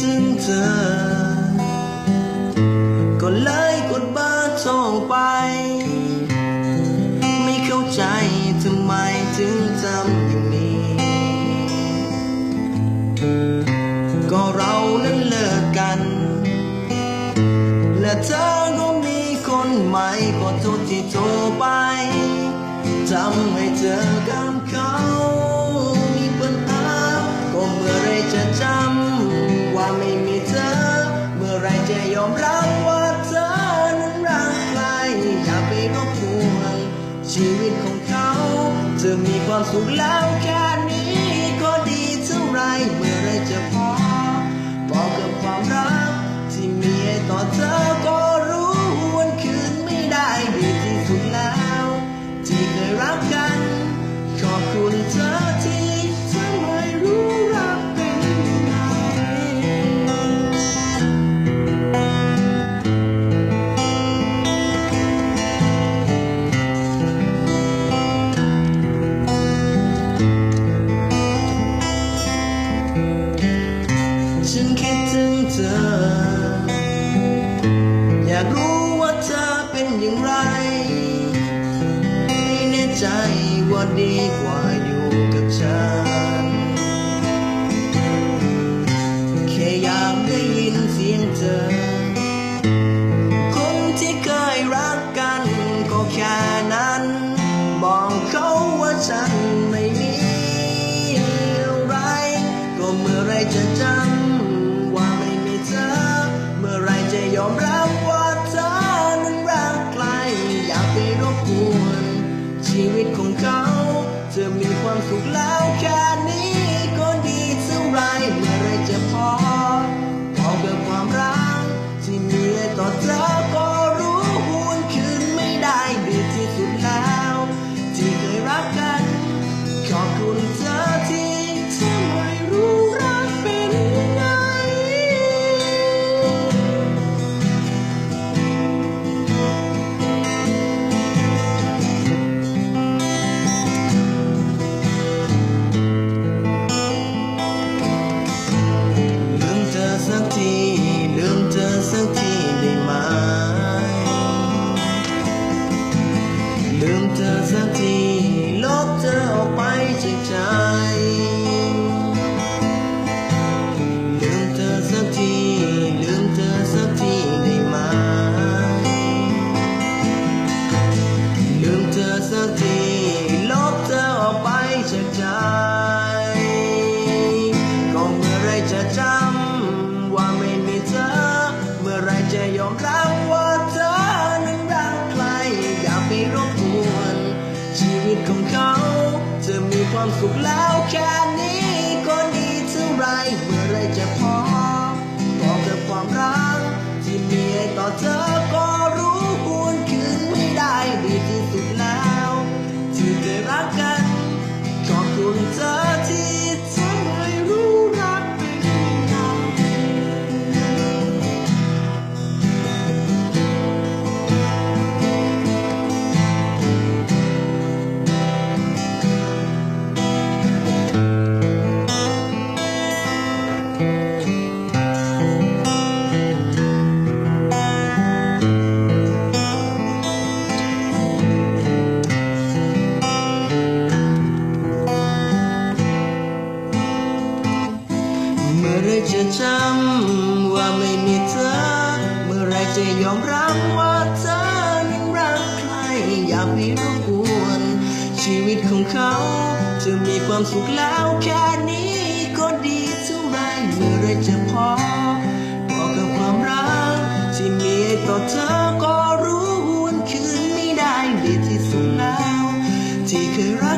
ถึงเธอ ก็เลยกดเบอร์โทรไป ไม่เข้าใจทำไมถึงทำอย่างนี้ ก็เรานั้นเลิกกัน และเธอก็มีคนใหม่ขอโทษที่โทรไป ทำให้เธอกับเขา มรับว่าเธอนั้นรักใครอย่าไปรบกวนชีวิตของเขาเธอมีความสุขแล้วแค่นี้ก็ดีเท่าไรเมื่อไรจะพอบอกกับความรักที่มีให้ต่อเธอ ฉันคิดถึงเธอ อยากรู้ว่าเธอเป็นอย่างไรไม่แน่ใจว่าดีกว่าอยู่กับฉัน มีความสุขแล้ว ใจลืมเธอสักทีลืมเธอสักทีได้ไหมลืมเธอสักทีลบเธอออกไปจากใจก็เมื่อไรจะจำว่าไม่มีเธอ เมื่อไรจะยอมรับ ความสุขแล้วแค่นี้ก็ดีเท่าไรเมื่อไรจะ จำว่าไม่มีเธอ เมื่อไรจะยอมรับว่าเธอนั้นรักใคร อย่าไปรบกวน ชีวิตของเขาจะมีความสุขแล้วแค่นี้ก็ดีเท่าไรเมื่อไรจะพอพอกับความรักที่มีต่อเธอก็รู้วนคืนไม่ได้ดีที่สุดแล้ว ที่เคยรัก